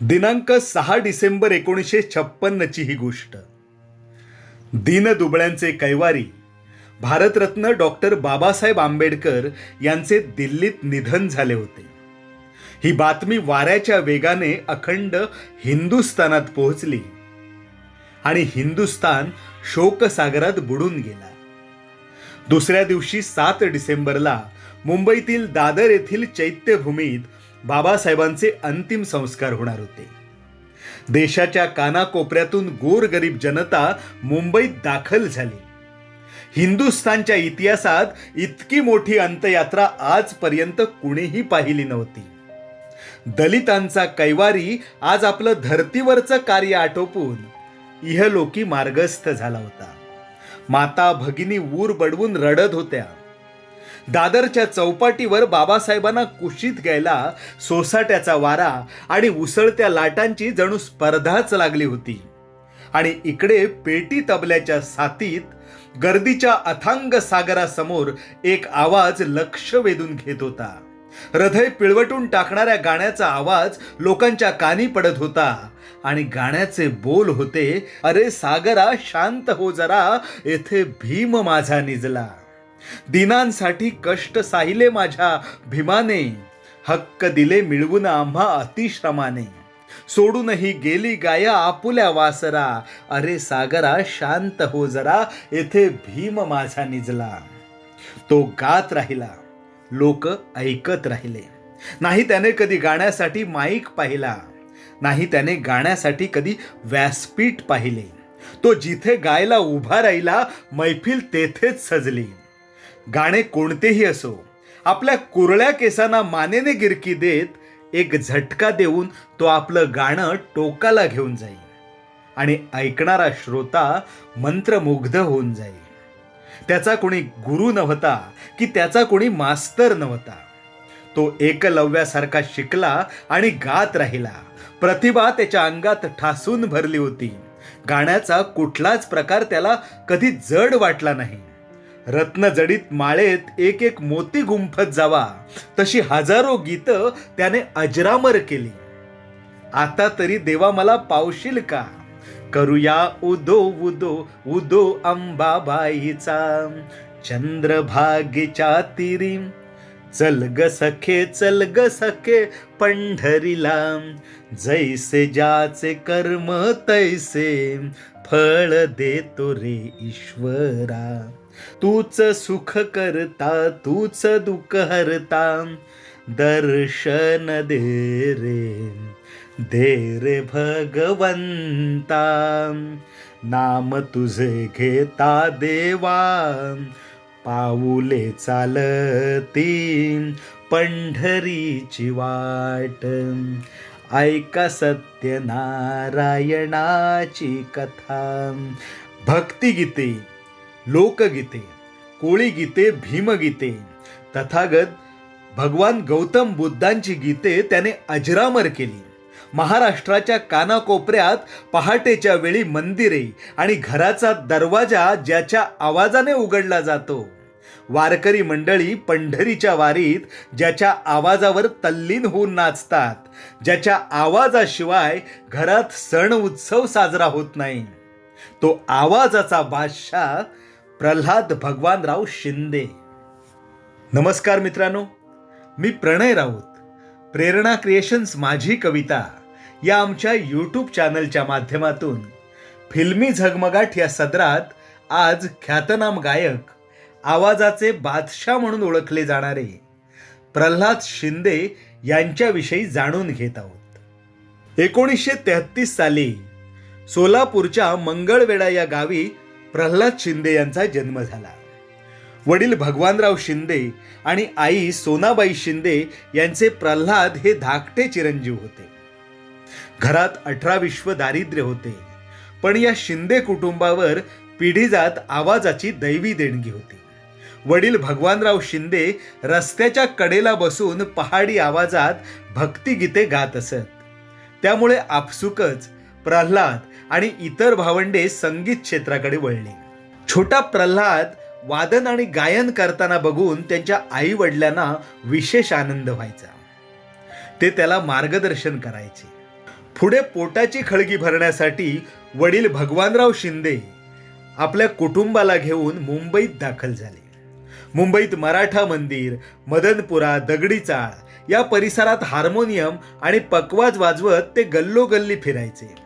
दिनांक सहा डिसेंबर एकोणीसशे छप्पन्नची ही गोष्ट. दीनदुबळ्यांचे कैवारी भारतरत्न डॉक्टर बाबासाहेब आंबेडकर यांचे दिल्लीत निधन झाले होते. ही बातमी वाऱ्याच्या वेगाने अखंड हिंदुस्थानात पोहोचली आणि हिंदुस्थान शोकसागरात बुडून गेला. दुसऱ्या दिवशी सात डिसेंबरला मुंबईतील दादर येथील चैत्यभूमीत बाबासाहेबांचे अंतिम संस्कार होणार होते. देशाच्या कानाकोपऱ्यातून गोरगरीब जनता मुंबईत दाखल झाली. हिंदुस्थानच्या इतिहासात इतकी मोठी अंत्ययात्रा आजपर्यंत कुणीही पाहिली नव्हती. दलितांचा कैवारी आज आपलं धर्तीवरचं कार्य आटोपून इहलोकी मार्गस्थ झाला होता. माता भगिनी ऊर बडवून रडत होत्या. दादरच्या चौपाटीवर बाबासाहेबांना कुशीत घ्यायला सोसाट्याचा वारा आणि उसळत्या लाटांची जणू स्पर्धाच लागली होती. आणि इकडे पेटी तबल्याच्या साथीत गर्दीच्या अथांग सागरासमोर एक आवाज लक्ष वेधून घेत होता. हृदय पिळवटून टाकणाऱ्या गाण्याचा आवाज लोकांच्या कानी पडत होता आणि गाण्याचे बोल होते अरे सागरा शांत हो जरा येथे भीम माझा निजला. दिनांसाठी कष्ट साहिले माझ्या भीमाने. हक्क दिले मिळवून आम्हा अतिश्रमाने. सोडूनही गेली गाया आपुल्या वासरा. अरे सागरा शांत हो जरा येथे भीम माझा निजला. तो गात राहिला. लोक ऐकत राहिले. नाही त्याने कधी गाण्यासाठी माईक पाहिला. नाही त्याने गाण्यासाठी कधी व्यासपीठ पाहिले. तो जिथे गायला उभा राहिला मैफिल तेथेच सजली. गाणे कोणतेही असो आपल्या कुरळ्या केसांना मानेने गिरकी देत एक झटका देऊन तो आपलं गाणं टोकाला घेऊन जाईल. आणि ऐकणारा श्रोता मंत्रमुग्ध होऊन जाईल. त्याचा कोणी गुरु नव्हता की त्याचा कोणी मास्तर नव्हता. तो एकलव्यासारखा शिकला आणि गात राहिला. प्रतिभा त्याच्या अंगात ठासून भरली होती. गाण्याचा कुठलाच प्रकार त्याला कधी जड वाटला नाही. रत्नजडीत माळेत एक एक मोती गुंफत जावा. तशी हजारो गीतं त्याने अजरामर केली. आता तरी देवा मला पावशील का? करूया उदो उदो उदो अंबाबाईचा. चंद्रभागेच्या तिरी. चल ग सखे चल ग सखे पंढरीला. जैसे ज्याचे कर्म तैसे फळ देतो रे ईश्वरा. तूच सुख करता तूच दुःख हरता. दर्शन दे रे दे रे भगवंता. नाम तुझे घेता देवा. पाऊले चालती पंढरीची वाट. ऐका सत्यनारायणाची कथा. भक्तिगीते. लोकगीते कोळीगीते भीमगीते. तथागत भगवान गौतम बुद्धांची गीते त्याने अजरामर केली. महाराष्ट्राच्या कानाकोपऱ्यात पहाटेच्या वेळी मंदिरे आणि घराचा दरवाजा ज्याच्या आवाजाने उघडला जातो. वारकरी मंडळी पंढरीच्या वारीत ज्याच्या आवाजावर तल्लीन होऊन नाचतात ज्याच्या आवाजाशिवाय घरात सण उत्सव साजरा होत नाही. तो आवाजाचा बादशाह प्रल्हाद भगवानराव शिंदे. नमस्कार मित्रांनो मी प्रणय राऊत. प्रेरणा क्रिएशन्स माझी कविता या आमच्या यूट्यूब चॅनलच्या माध्यमातून फिल्मी झगमगाट या सदरात आज ख्यातनाम गायक आवाजाचे बादशाह म्हणून ओळखले जाणारे प्रल्हाद शिंदे यांच्याविषयी जाणून घेत आहोत. एकोणीसशे तेहतीस साली सोलापूरच्या मंगळवेढा या गावी प्रल्हाद शिंदे यांचा जन्म झाला. वडील भगवानराव शिंदे आणि आई सोनाबाई शिंदे यांचे प्रल्हाद हे धाकटे चिरंजीव होते. घरात अठरा विश्व दारिद्र्य होते. पण या शिंदे कुटुंबावर पिढीजात आवाजाची दैवी देणगी होती. वडील भगवानराव शिंदे रस्त्याच्या कडेला बसून पहाडी आवाजात भक्तिगीते गात असत. त्यामुळे आपसुकच प्रल्हाद आणि इतर भावंडे संगीत क्षेत्राकडे वळले. छोटा प्रल्हाद वादन आणि गायन करताना बघून त्यांच्या आई वडिलांना विशेष आनंद व्हायचा. ते त्याला मार्गदर्शन करायचे. पुढे पोटाची खळगी भरण्यासाठी वडील भगवानराव शिंदे आपल्या कुटुंबाला घेऊन मुंबईत दाखल झाले. मुंबईत मराठा मंदिर मदनपुरा दगडी चाळ या परिसरात हार्मोनियम आणि पकवाज वाजवत ते गल्लोगल्ली फिरायचे.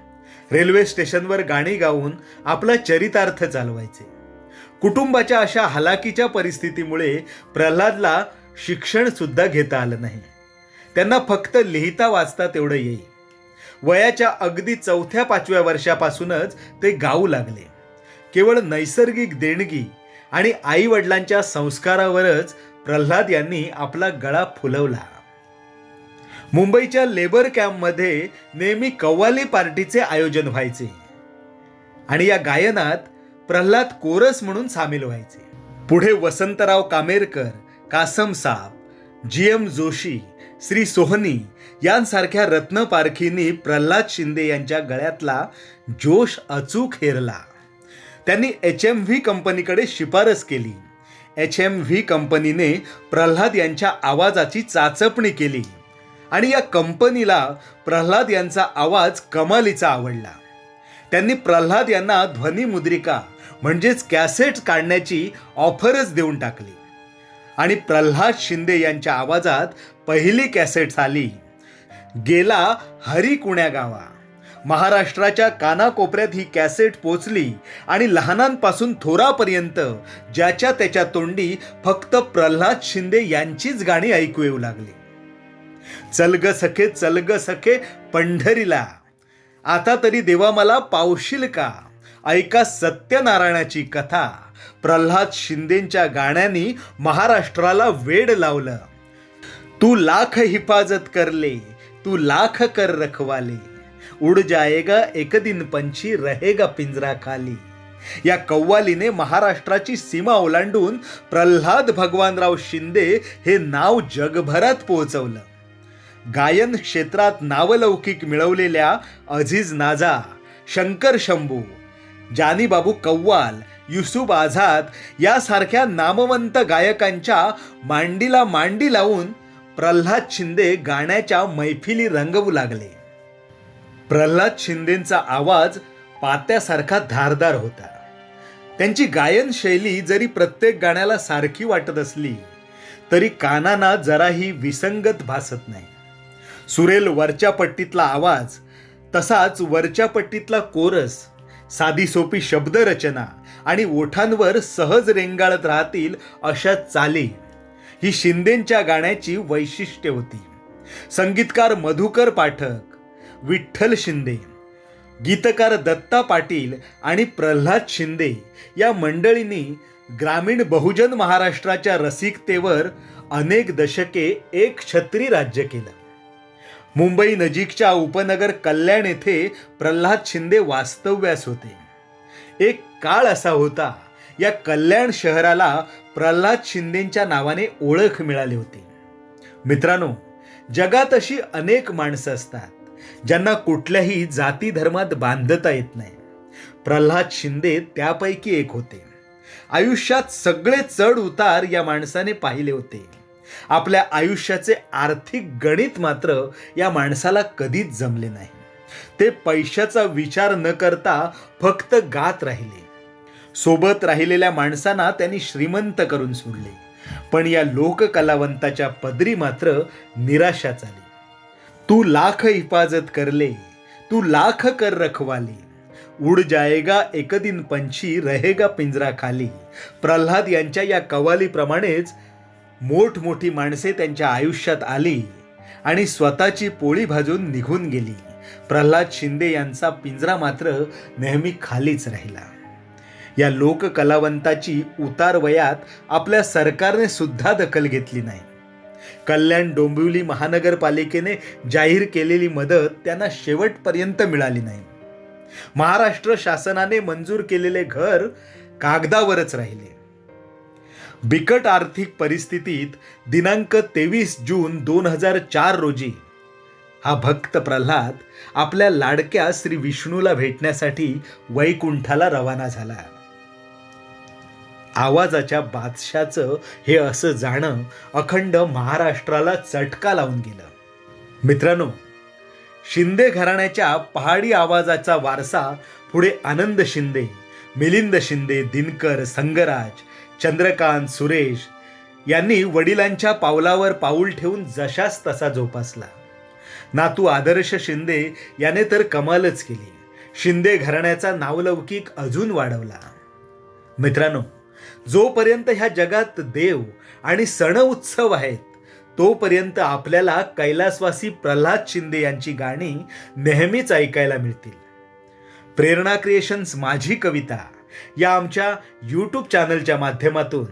रेल्वे स्टेशनवर गाणी गाऊन आपला चरितार्थ चालवायचे. कुटुंबाच्या अशा हलाकीच्या परिस्थितीमुळे प्रल्हादला शिक्षण सुद्धा घेता आलं नाही. त्यांना फक्त लिहिता वाचता तेवढं येई वयाच्या अगदी चौथ्या पाचव्या वर्षापासूनच ते गाऊ लागले. केवळ नैसर्गिक देणगी आणि आईवडिलांच्या संस्कारावरच प्रल्हाद यांनी आपला गळा फुलवला. मुंबईच्या लेबर कॅम्पमध्ये नेहमी कव्वाली पार्टीचे आयोजन व्हायचे. आणि या गायनात प्रल्हाद कोरस म्हणून सामील व्हायचे. पुढे वसंतराव कामेरकर कासम साब जी एम जोशी श्री सोहनी यांसारख्या रत्नपारखींनी प्रल्हाद शिंदे यांच्या गळ्यातला जोश अचूक हेरला. त्यांनी एच एम व्ही कंपनीकडे शिफारस केली. एच एम व्ही कंपनीने प्रल्हाद यांच्या आवाजाची चाचपणी केली. आणि या कंपनीला प्रल्हाद यांचा आवाज कमालीचा आवडला. त्यांनी प्रल्हाद यांना ध्वनिमुद्रिका म्हणजेच कॅसेट काढण्याची ऑफरच देऊन टाकली. आणि प्रल्हाद शिंदे यांच्या आवाजात पहिली कॅसेट आली. गेला हरी कुण्या गावा महाराष्ट्राच्या कानाकोपऱ्यात ही कॅसेट पोचली आणि लहानांपासून थोरापर्यंत ज्याच्या त्याच्या तोंडी फक्त प्रल्हाद शिंदे यांचीच गाणी ऐकू येऊ लागली. चलग सखे चलग सखे पंढरीला. आता तरी देवा मला पावशील का? ऐका सत्यनारायणाची कथा. प्रल्हाद शिंदेच्या गाण्यांनी महाराष्ट्राला वेड लावलं. तू लाख हिफाजत करले तू लाख कर रखवाले. उड जाएगा एक दिन पंछी रहेगा पिंजरा खाली. या कव्वालीने महाराष्ट्राची सीमा ओलांडून प्रल्हाद भगवानराव शिंदे हे नाव जगभरात पोहोचवलं. गायन क्षेत्रात नावलौकिक मिळवलेल्या अझीज नाजा शंकर शंभू जानीबाबू कव्वाल युसुफ आझाद यासारख्या नामवंत गायकांच्या मांडीला मांडी लावून प्रल्हाद शिंदे गाण्याच्या मैफिली रंगवू लागले. प्रल्हाद शिंदेचा आवाज पात्यासारखा धारदार होता. त्यांची गायन शैली जरी प्रत्येक गाण्याला सारखी वाटत असली तरी कानांना जराही विसंगत भासत नाही. सुरेल वरच्या पट्टीतला आवाज तसाच वरच्या पट्टीतला कोरस साधी सोपी शब्दरचना आणि ओठांवर सहज रेंगाळत राहतील अशा चाली. ही शिंदेच्या गाण्याची वैशिष्ट्य होती. संगीतकार मधुकर पाठक विठ्ठल शिंदे गीतकार दत्ता पाटील आणि प्रल्हाद शिंदे या मंडळींनी ग्रामीण बहुजन महाराष्ट्राच्या रसिकतेवर अनेक दशके एक छत्री राज्य केलं. मुंबई नजीकच्या उपनगर कल्याण येथे प्रल्हाद शिंदे वास्तव्यास होते. एक काळ असा होता या कल्याण शहराला प्रल्हाद शिंदेच्या नावाने ओळख मिळाली होती. मित्रांनो जगात अशी अनेक माणसं असतात ज्यांना कुठल्याही जाती धर्मात बांधता येत नाही. प्रल्हाद शिंदे त्यापैकी एक होते. आयुष्यात सगळे चढ उतार या माणसाने पाहिले होते. आपल्या आयुष्याचे आर्थिक गणित मात्र या माणसाला कधीच जमले नाही. ते पैशाचा विचार न करता फक्त गात राहिले. सोबत राहिलेल्या माणसांना त्यांनी श्रीमंत करून सोडले. पण या लोककलावंताच्या पदरी मात्र निराशा आली. तू लाख हिफाजत करले तू लाख कर रखवाली उड जाएगा एक दिन पंछी रहेगा पिंजरा खाली प्रल्हाद यांच्या या कवालीप्रमाणेच मोठमोठी माणसे त्यांच्या आयुष्यात आली आणि स्वतःची पोळी भाजून निघून गेली. प्रल्हाद शिंदे यांचा पिंजरा मात्र नेहमी खालीच राहिला. या लोककलावंताची उतार वयात आपल्या सरकारने सुद्धा दखल घेतली नाही. कल्याण डोंबिवली महानगरपालिकेने जाहीर केलेली मदत त्यांना शेवटपर्यंत मिळाली नाही. महाराष्ट्र शासनाने मंजूर केलेले घर कागदावरच राहिले. बिकट आर्थिक परिस्थितीत दिनांक तेवीस जून दोन हजार चार रोजी हा भक्त प्रल्हाद आपल्या लाडक्या श्री विष्णूला भेटण्यासाठी वैकुंठाला रवाना झाला. आवाजाच्या बादशाचं हे असं जाणं अखंड महाराष्ट्राला चटका लावून गेलं. मित्रांनो शिंदे घराण्याच्या पहाडी आवाजाचा वारसा पुढे आनंद शिंदे मिलिंद शिंदे दिनकर संगराज चंद्रकांत सुरेश यांनी वडिलांच्या पावलावर पाऊल ठेवून जशास तसा जोपासला. नातू आदर्श शिंदे याने तर कमालच केली. शिंदे घराण्याचा नावलौकिक अजून वाढवला. मित्रांनो जोपर्यंत ह्या जगात देव आणि सण उत्सव आहेत तोपर्यंत आपल्याला कैलासवासी प्रल्हाद शिंदे यांची गाणी नेहमीच ऐकायला मिळतील. प्रेरणा क्रिएशन्स माझी कविता. या आमच्या यूट्यूब चॅनलच्या माध्यमातून.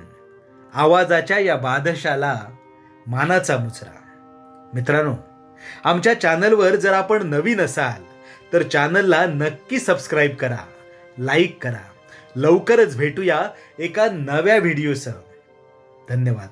आवाजाच्या या बादशाला मानाचा मुजरा. मित्रांनो आमच्या चॅनलवर जर आपण नवीन असाल तर चॅनलला नक्की सबस्क्राईब करा लाईक करा. लवकरच भेटूया एका नव्या व्हिडिओसह धन्यवाद.